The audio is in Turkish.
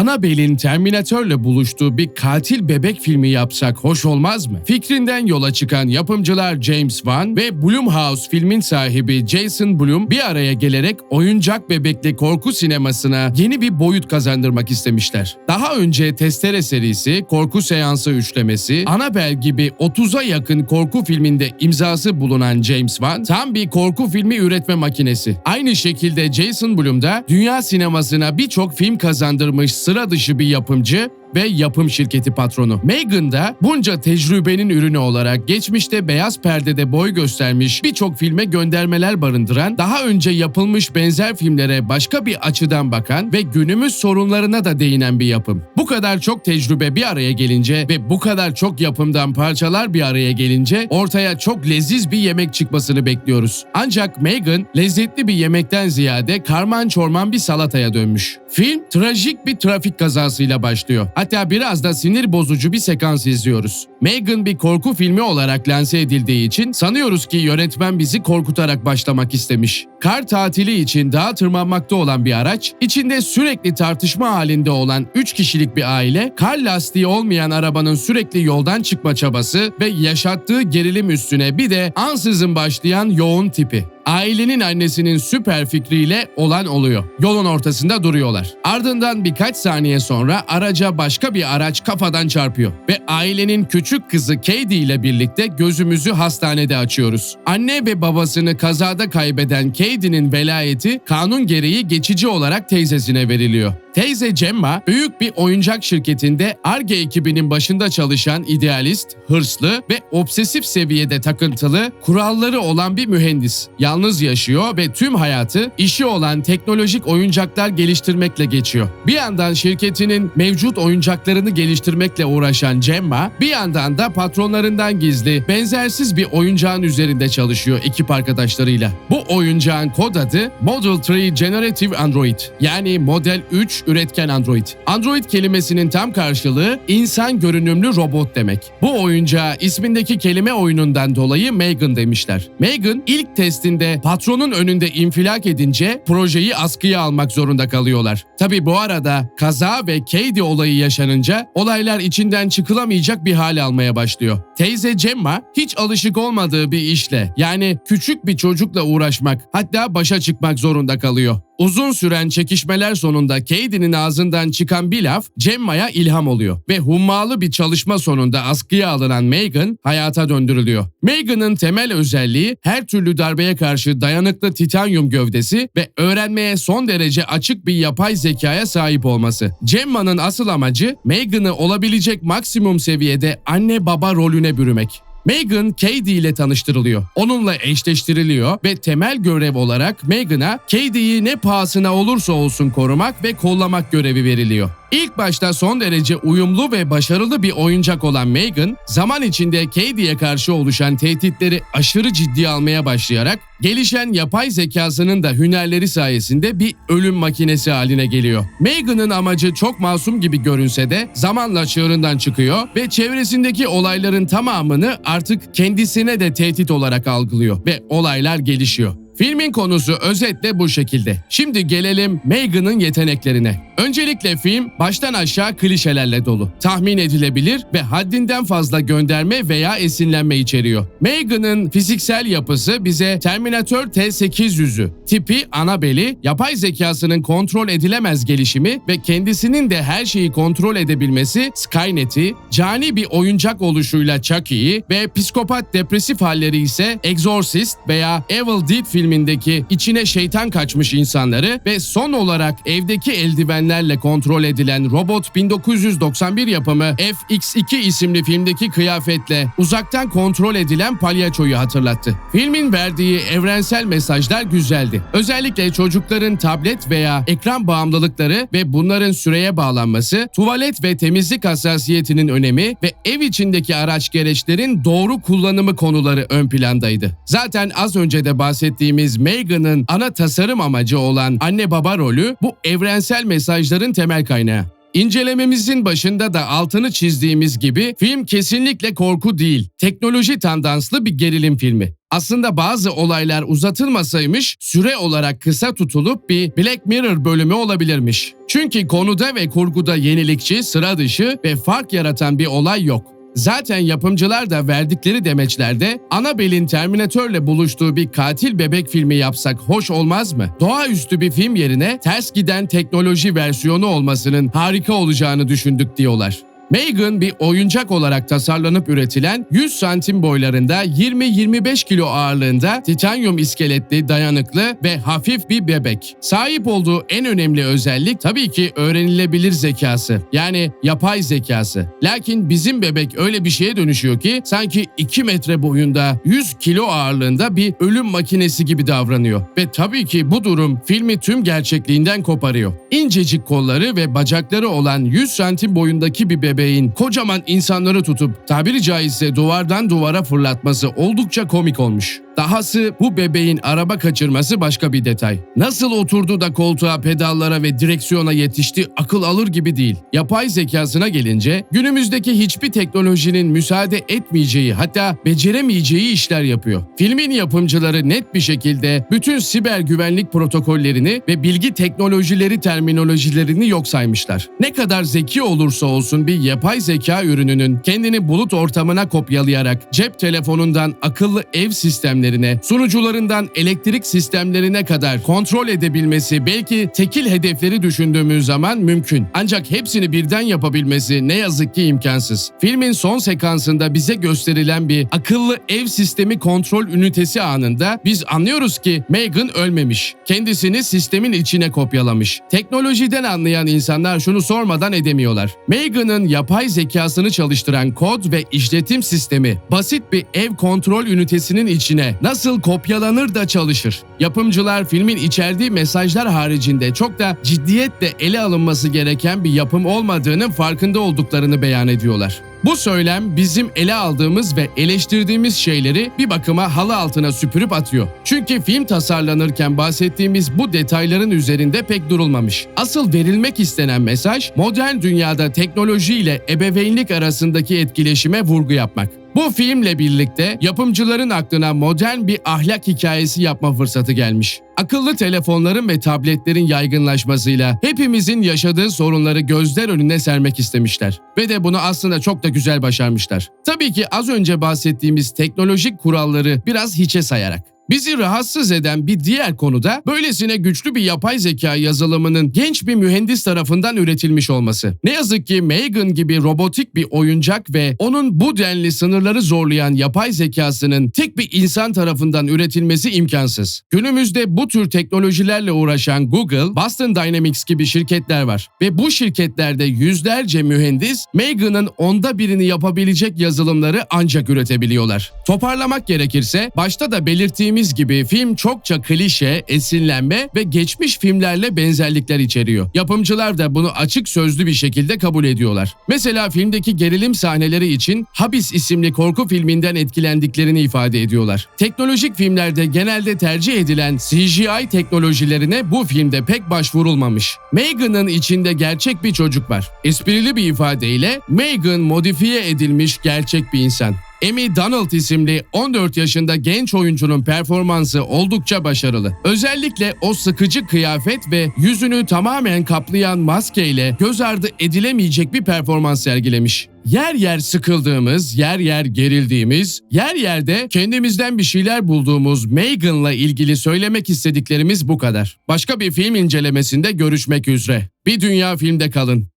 Annabelle'in Terminatör'le buluştuğu bir katil bebek filmi yapsak hoş olmaz mı? Fikrinden yola çıkan yapımcılar James Wan ve Blumhouse filmin sahibi Jason Blum bir araya gelerek oyuncak bebekli korku sinemasına yeni bir boyut kazandırmak istemişler. Daha önce Testere serisi, korku seansı üçlemesi, Annabelle gibi 30'a yakın korku filminde imzası bulunan James Wan tam bir korku filmi üretme makinesi. Aynı şekilde Jason Blum da dünya sinemasına birçok film kazandırmış sıra dışı bir yapımcı ve yapım şirketi patronu. Megan da bunca tecrübenin ürünü olarak geçmişte beyaz perdede boy göstermiş birçok filme göndermeler barındıran, daha önce yapılmış benzer filmlere başka bir açıdan bakan ve günümüz sorunlarına da değinen bir yapım. Bu kadar çok tecrübe bir araya gelince ve bu kadar çok yapımdan parçalar bir araya gelince ortaya çok leziz bir yemek çıkmasını bekliyoruz. Ancak Megan lezzetli bir yemekten ziyade karman çorman bir salataya dönmüş. Film trajik bir trafik kazasıyla başlıyor. Hatta biraz da sinir bozucu bir sekans izliyoruz. Megan bir korku filmi olarak lanse edildiği için sanıyoruz ki yönetmen bizi korkutarak başlamak istemiş. Kar tatili için dağa tırmanmakta olan bir araç, içinde sürekli tartışma halinde olan 3 kişilik bir aile, kar lastiği olmayan arabanın sürekli yoldan çıkma çabası ve yaşattığı gerilim üstüne bir de ansızın başlayan yoğun tipi. Ailenin annesinin süper fikriyle olan oluyor. Yolun ortasında duruyorlar. Ardından birkaç saniye sonra araca başka bir araç kafadan çarpıyor ve ailenin küçük kızı Katie ile birlikte gözümüzü hastanede açıyoruz. Anne ve babasını kazada kaybeden Katie'nin velayeti kanun gereği geçici olarak teyzesine veriliyor. Teyze Cemma büyük bir oyuncak şirketinde ARGE ekibinin başında çalışan idealist, hırslı ve obsesif seviyede takıntılı, kuralları olan bir mühendis. Yalnız yaşıyor ve tüm hayatı işi olan teknolojik oyuncaklar geliştirmekle geçiyor. Bir yandan şirketinin mevcut oyuncaklarını geliştirmekle uğraşan Cemma, bir yandan da patronlarından gizli, benzersiz bir oyuncağın üzerinde çalışıyor ekip arkadaşlarıyla. Bu oyuncağın kod adı Model 3 Generative Android yani Model 3 üretken Android. Android kelimesinin tam karşılığı insan görünümlü robot demek. Bu oyuncağa ismindeki kelime oyunundan dolayı Megan demişler. Megan ilk testinde patronun önünde infilak edince projeyi askıya almak zorunda kalıyorlar. Tabi bu arada kaza ve Katie olayı yaşanınca olaylar içinden çıkılamayacak bir hal almaya başlıyor. Teyze Cemma hiç alışık olmadığı bir işle yani küçük bir çocukla uğraşmak hatta başa çıkmak zorunda kalıyor. Uzun süren çekişmeler sonunda Katie'nin ağzından çıkan bir laf Cemma'ya ilham oluyor ve hummalı bir çalışma sonunda askıya alınan Megan hayata döndürülüyor. Megan'ın temel özelliği her türlü darbeye karşı dayanıklı titanyum gövdesi ve öğrenmeye son derece açık bir yapay zekaya sahip olması. Cemma'nın asıl amacı Megan'ı olabilecek maksimum seviyede anne baba rolüne bürümek. Megan Katie ile tanıştırılıyor. Onunla eşleştiriliyor ve temel görev olarak Megan'a Katie'yi ne pahasına olursa olsun korumak ve kollamak görevi veriliyor. İlk başta son derece uyumlu ve başarılı bir oyuncak olan Megan, zaman içinde Katie'ye karşı oluşan tehditleri aşırı ciddiye almaya başlayarak gelişen yapay zekasının da hünerleri sayesinde bir ölüm makinesi haline geliyor. Megan'ın amacı çok masum gibi görünse de zamanla çığırından çıkıyor ve çevresindeki olayların tamamını artık kendisine de tehdit olarak algılıyor ve olaylar gelişiyor. Filmin konusu özetle bu şekilde. Şimdi gelelim Megan'ın yeteneklerine. Öncelikle film baştan aşağı klişelerle dolu. Tahmin edilebilir ve haddinden fazla gönderme veya esinlenme içeriyor. Megan'ın fiziksel yapısı bize Terminator T-800'ü, tipi Annabelle'i, yapay zekasının kontrol edilemez gelişimi ve kendisinin de her şeyi kontrol edebilmesi Skynet'i, cani bir oyuncak oluşuyla Chucky'yi ve psikopat depresif halleri ise Exorcist veya Evil Dead filmindeki içine şeytan kaçmış insanları ve son olarak evdeki eldivenlerle kontrol edilen robot 1991 yapımı FX2 isimli filmdeki kıyafetle uzaktan kontrol edilen palyaçoyu hatırlattı. Filmin verdiği evrensel mesajlar güzeldi. Özellikle çocukların tablet veya ekran bağımlılıkları ve bunların süreye bağlanması, tuvalet ve temizlik hassasiyetinin önemi ve ev içindeki araç gereçlerin doğru kullanımı konuları ön plandaydı. Zaten az önce de bahsettiğimiz Megan'ın ana tasarım amacı olan anne baba rolü bu evrensel mesajların temel kaynağı. İncelememizin başında da altını çizdiğimiz gibi film kesinlikle korku değil, teknoloji tandanslı bir gerilim filmi. Aslında bazı olaylar uzatılmasaymış süre olarak kısa tutulup bir Black Mirror bölümü olabilirmiş. Çünkü konuda ve kurguda yenilikçi, sıra dışı ve fark yaratan bir olay yok. Zaten yapımcılar da verdikleri demeçlerde Annabelle'in Terminatörle buluştuğu bir katil bebek filmi yapsak hoş olmaz mı? Doğaüstü bir film yerine ters giden teknoloji versiyonu olmasının harika olacağını düşündük diyorlar. Megan bir oyuncak olarak tasarlanıp üretilen 100 santim boylarında 20-25 kilo ağırlığında titanyum iskeletli, dayanıklı ve hafif bir bebek. Sahip olduğu en önemli özellik tabii ki öğrenilebilir zekası. Yani yapay zekası. Lakin bizim bebek öyle bir şeye dönüşüyor ki sanki 2 metre boyunda 100 kilo ağırlığında bir ölüm makinesi gibi davranıyor. Ve tabii ki bu durum filmi tüm gerçekliğinden koparıyor. İncecik kolları ve bacakları olan 100 santim boyundaki bir bebeğin kocaman insanları tutup tabiri caizse duvardan duvara fırlatması oldukça komik olmuş. Dahası bu bebeğin araba kaçırması başka bir detay. Nasıl oturdu da koltuğa, pedallara ve direksiyona yetişti akıl alır gibi değil. Yapay zekasına gelince günümüzdeki hiçbir teknolojinin müsaade etmeyeceği hatta beceremeyeceği işler yapıyor. Filmin yapımcıları net bir şekilde bütün siber güvenlik protokollerini ve bilgi teknolojileri terminolojilerini yok saymışlar. Ne kadar zeki olursa olsun bir yapay zeka ürününün kendini bulut ortamına kopyalayarak cep telefonundan akıllı ev sistemlerine, sunucularından elektrik sistemlerine kadar kontrol edebilmesi belki tekil hedefleri düşündüğümüz zaman mümkün. Ancak hepsini birden yapabilmesi ne yazık ki imkansız. Filmin son sekansında bize gösterilen bir akıllı ev sistemi kontrol ünitesi anında biz anlıyoruz ki Megan ölmemiş. Kendisini sistemin içine kopyalamış. Teknolojiden anlayan insanlar şunu sormadan edemiyorlar. Megan'ın yapay zekasını çalıştıran kod ve işletim sistemi basit bir ev kontrol ünitesinin içine nasıl kopyalanır da çalışır? Yapımcılar filmin içerdiği mesajlar haricinde çok da ciddiyetle ele alınması gereken bir yapım olmadığının farkında olduklarını beyan ediyorlar. Bu söylem bizim ele aldığımız ve eleştirdiğimiz şeyleri bir bakıma halı altına süpürüp atıyor. Çünkü film tasarlanırken bahsettiğimiz bu detayların üzerinde pek durulmamış. Asıl verilmek istenen mesaj modern dünyada teknoloji ile ebeveynlik arasındaki etkileşime vurgu yapmak. Bu filmle birlikte yapımcıların aklına modern bir ahlak hikayesi yapma fırsatı gelmiş. Akıllı telefonların ve tabletlerin yaygınlaşmasıyla hepimizin yaşadığı sorunları gözler önüne sermek istemişler. Ve de bunu aslında çok da güzel başarmışlar. Tabii ki az önce bahsettiğimiz teknolojik kuralları biraz hiçe sayarak. Bizi rahatsız eden bir diğer konuda böylesine güçlü bir yapay zeka yazılımının genç bir mühendis tarafından üretilmiş olması. Ne yazık ki Megan gibi robotik bir oyuncak ve onun bu denli sınırları zorlayan yapay zekasının tek bir insan tarafından üretilmesi imkansız. Günümüzde bu tür teknolojilerle uğraşan Google, Boston Dynamics gibi şirketler var ve bu şirketlerde yüzlerce mühendis Megan'ın onda birini yapabilecek yazılımları ancak üretebiliyorlar. Toparlamak gerekirse başta da belirttiğimiz gibi film çokça klişe, esinlenme ve geçmiş filmlerle benzerlikler içeriyor. Yapımcılar da bunu açık sözlü bir şekilde kabul ediyorlar. Mesela filmdeki gerilim sahneleri için Habis isimli korku filminden etkilendiklerini ifade ediyorlar. Teknolojik filmlerde genelde tercih edilen CGI teknolojilerine bu filmde pek başvurulmamış. Megan'ın içinde gerçek bir çocuk var. Esprili bir ifadeyle Megan modifiye edilmiş gerçek bir insan. Amy Donald isimli 14 yaşında genç oyuncunun performansı oldukça başarılı. Özellikle o sıkıcı kıyafet ve yüzünü tamamen kaplayan maskeyle göz ardı edilemeyecek bir performans sergilemiş. Yer yer sıkıldığımız, yer yer gerildiğimiz, yer yerde kendimizden bir şeyler bulduğumuz Megan'la ilgili söylemek istediklerimiz bu kadar. Başka bir film incelemesinde görüşmek üzere. Bir dünya filmde kalın.